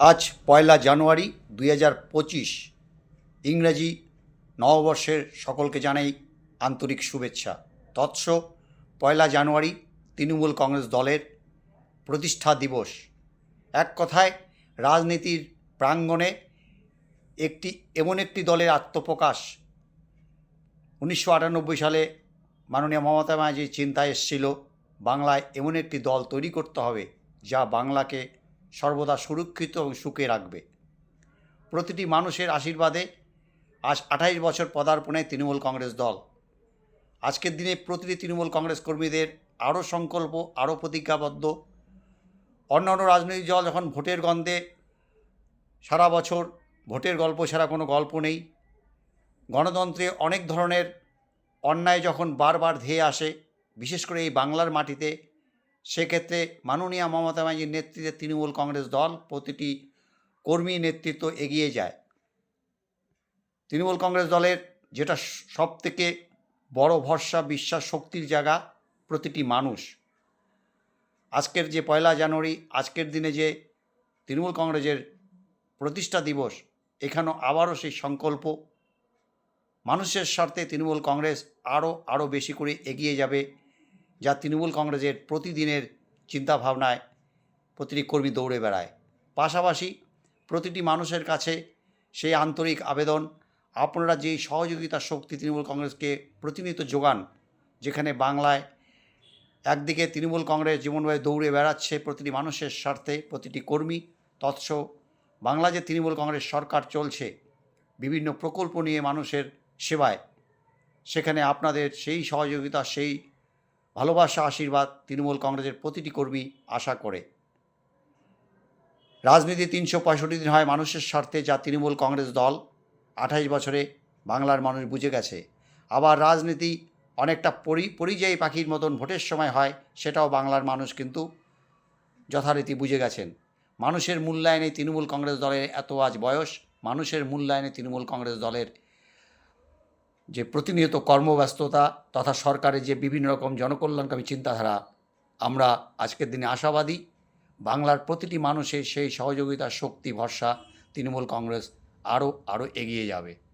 আজ পয়লা জানুয়ারি দুই হাজার পঁচিশ, ইংরেজি নববর্ষের সকলকে জানাই আন্তরিক শুভেচ্ছা। তৎস পয়লা জানুয়ারি তৃণমূল কংগ্রেস দলের প্রতিষ্ঠা দিবস। এক কথায়, রাজনীতির প্রাঙ্গণে একটি, এমন একটি দলের আত্মপ্রকাশ। উনিশশো আটানব্বই সালে মাননীয় মমতা ব্যানার্জির চিন্তায় এসেছিল, বাংলায় এমন একটি দল তৈরি করতে হবে, যা বাংলাকে সর্বদা সুরক্ষিত এবং সুখে রাখবে। প্রতিটি মানুষের আশীর্বাদে আজ আঠাইশ বছর পদার্পণে তৃণমূল কংগ্রেস দল। আজকের দিনে প্রতিটি তৃণমূল কংগ্রেস কর্মীদের আরও সংকল্প, আরও প্রতিজ্ঞাবদ্ধ। অন্যান্য রাজনৈতিক দল যখন ভোটের গন্ধে সারা বছর ভোটের গল্প ছাড়া কোনো গল্প নেই। গণতন্ত্রে অনেক ধরনের অন্যায় যখন বারবার ধেয়ে আসে, বিশেষ করে এই বাংলার মাটিতে সেক্ষেত্রে মাননীয় মমতা ব্যানার্জির নেতৃত্বে তৃণমূল কংগ্রেস দল প্রতিটি কর্মী নেতৃত্ব এগিয়ে যায়। তৃণমূল কংগ্রেস দলের যেটা সব থেকে বড় ভরসা, বিশ্বাস, শক্তির জায়গা প্রতিটি মানুষ। আজকের যে পয়লা জানুয়ারি, আজকের দিনে যে তৃণমূল কংগ্রেসের প্রতিষ্ঠা দিবস, এখানেও আবারও সেই সংকল্প। মানুষের স্বার্থে তৃণমূল কংগ্রেস আরও আরও বেশি করে এগিয়ে যাবে। যা তৃণমূল কংগ্রেসের প্রতিদিনের চিন্তাভাবনায় প্রতিটি কর্মী দৌড়ে বেড়ায়। পাশাপাশি প্রতিটি মানুষের কাছে সেই আন্তরিক আবেদন, আপনারা যেই সহযোগিতা শক্তি তৃণমূল কংগ্রেসকে প্রতিনিয়ত যোগান, যেখানে বাংলায় একদিকে তৃণমূল কংগ্রেস জীবনভাবে দৌড়ে বেড়াচ্ছে প্রতিটি মানুষের স্বার্থে প্রতিটি কর্মী, তৎস বাংলা যে তৃণমূল কংগ্রেস সরকার চলছে, বিভিন্ন প্রকল্প নিয়ে মানুষের সেবায়, সেখানে আপনাদের সেই সহযোগিতা, সেই ভালোবাসা, আশীর্বাদ তৃণমূল কংগ্রেসের প্রতিটি কর্মী আশা করে। রাজনীতি তিনশো পঁয়ষট্টি দিন হয় মানুষের স্বার্থে, যা তৃণমূল কংগ্রেস দল আঠাশ বছরে বাংলার মানুষ বুঝে গেছে। আবার রাজনীতি অনেকটা পরি, পরিযায়ী পাখির মতন ভোটের সময় হয়, সেটাও বাংলার মানুষ কিন্তু যথারীতি বুঝে গেছেন। মানুষের মূল্যায়নে তৃণমূল কংগ্রেস দলের এত আজ বয়স, মানুষের মূল্যায়নে তৃণমূল কংগ্রেস দলের যে প্রতিনিয়ত কর্মব্যস্ততা তথা সরকারের যে বিভিন্ন রকম জনকল্যাণকামী চিন্তাধারা, আমরা আজকের দিনে আশাবাদী। বাংলার প্রতিটি মানুষের সেই সহযোগিতা, শক্তি, ভরসা তৃণমূল কংগ্রেস আরও আরও এগিয়ে যাবে।